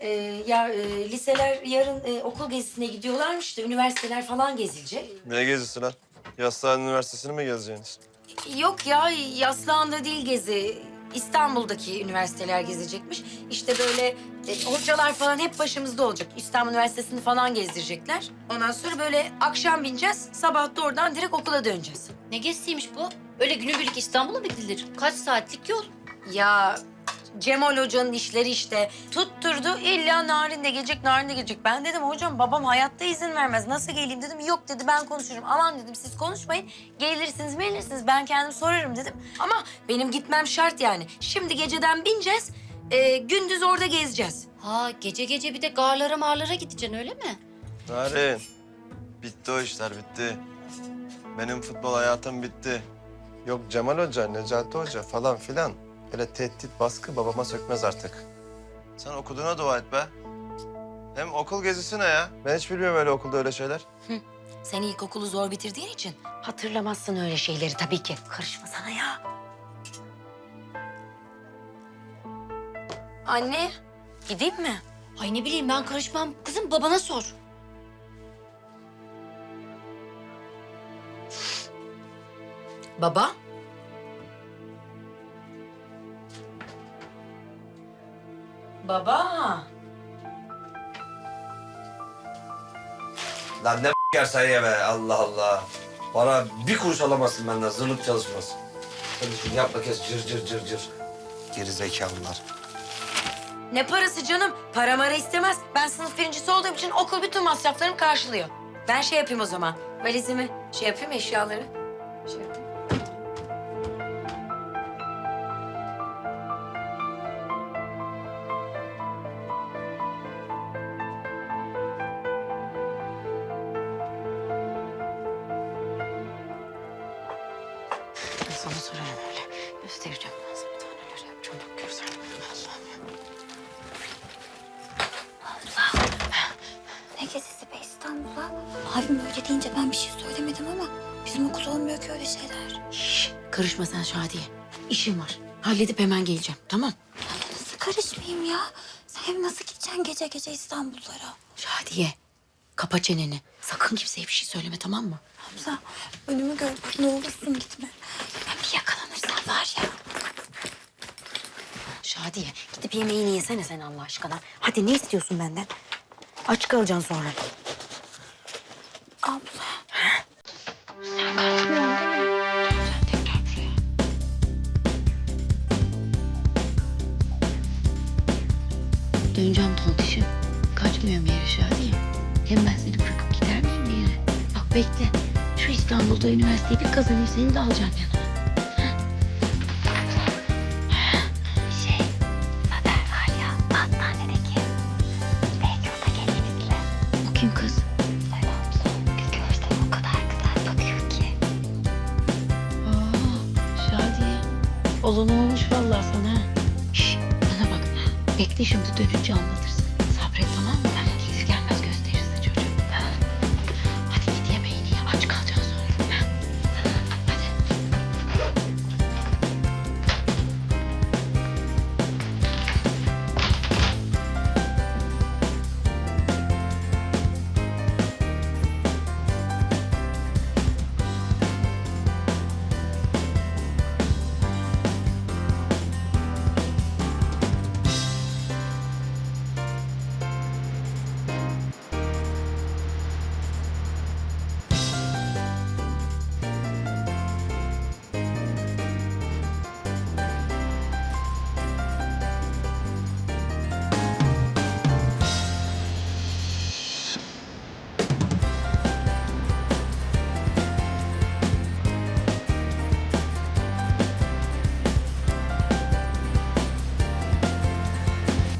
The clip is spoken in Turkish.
Ee, ya e, liseler yarın e, okul gezisine gidiyorlarmış da üniversiteler falan gezilecek. Ne gezisi lan? Yaslıhan Üniversitesi'ni mi gezeceksiniz? Yok ya Yaslıhan'da değil gezi. İstanbul'daki üniversiteler gezecekmiş. İşte böyle e, hocalar falan hep başımızda olacak. İstanbul Üniversitesi'ni falan gezdirecekler. Ondan sonra böyle akşam bineceğiz. Sabah da oradan direkt okula döneceğiz. Ne gezisiymiş bu? Öyle günübirlik İstanbul'a mı gidilir? Kaç saatlik yol? Ya Cemal Hoca'nın işleri işte tutturdu. İlla Narin de gelecek, Narin de gelecek. Ben dedim hocam babam hayatta izin vermez. Nasıl geleyim dedim. Yok dedi ben konuşurum. Aman dedim siz konuşmayın. Gelirsiniz gelirsiniz ben kendim sorarım dedim. Ama benim gitmem şart yani. Şimdi geceden bineceğiz. e, gündüz orada gezeceğiz. Ha gece gece bir de garlara marlara gideceksin öyle mi? Narin. Bitti o işler bitti. Benim futbol hayatım bitti. Yok Cemal Hoca, Necati Hoca falan filan. Öyle tehdit, baskı babama sökmez artık. Sen okuduğuna dua et be. Hem okul gezisi ne ya? Ben hiç bilmiyorum öyle okulda öyle şeyler. Sen ilkokulu zor bitirdiğin için hatırlamazsın öyle şeyleri tabii ki. Karışma sana ya. Anne, gideyim mi? Ay ne bileyim ben karışmam. Kızım babana sor. Baba? Baba. Lan ne yersen ye be Allah Allah. Bana bir kuruş alamazsın benden zırnık çalışmaz. Hadi şunu yapma kes cır cır cır cır. Geri zekalılar. Ne parası canım? Para mara istemez. Ben sınıf birincisi olduğum için okul bütün masraflarımı karşılıyor. Ben şey yapayım o zaman. Valizimi şey yapayım eşyaları. Şey yapayım. Sana sorarım öyle. Göstereceğim ben sana daha neler yapacağım. Bak görsen. Allah'ım ya. Ne gezisi be İstanbul'a? Abim öyle deyince ben bir şey söylemedim ama bizim okul olmuyor ki öyle şeyler. Şş, karışma sen Şadiye. İşim var. Halledip hemen geleceğim. Tamam. Nasıl karışmayayım ya? Sen hem nasıl gideceksin gece gece İstanbullara? Şadiye. Kapa çeneni. Sakın kimseye bir şey söyleme tamam mı? Hamza önümü gör bak ne olursun gitme. Var ya. Şadiye gidip yemeğini yesene sen Allah aşkına. Hadi ne istiyorsun benden? Aç kalacaksın sonra. Abla. Döneceğim tontişim. Kaçmıyorum yere Şadiye. Hem ben seni bırakıp gider miyim bir yere? Bak bekle. Şu İstanbul'da üniversiteyi bir kazanayım seni de alacağım yanıma. Olan olmuş vallahi sana. Şş, bana bak. Bekle şimdi dönünce anlatırsın.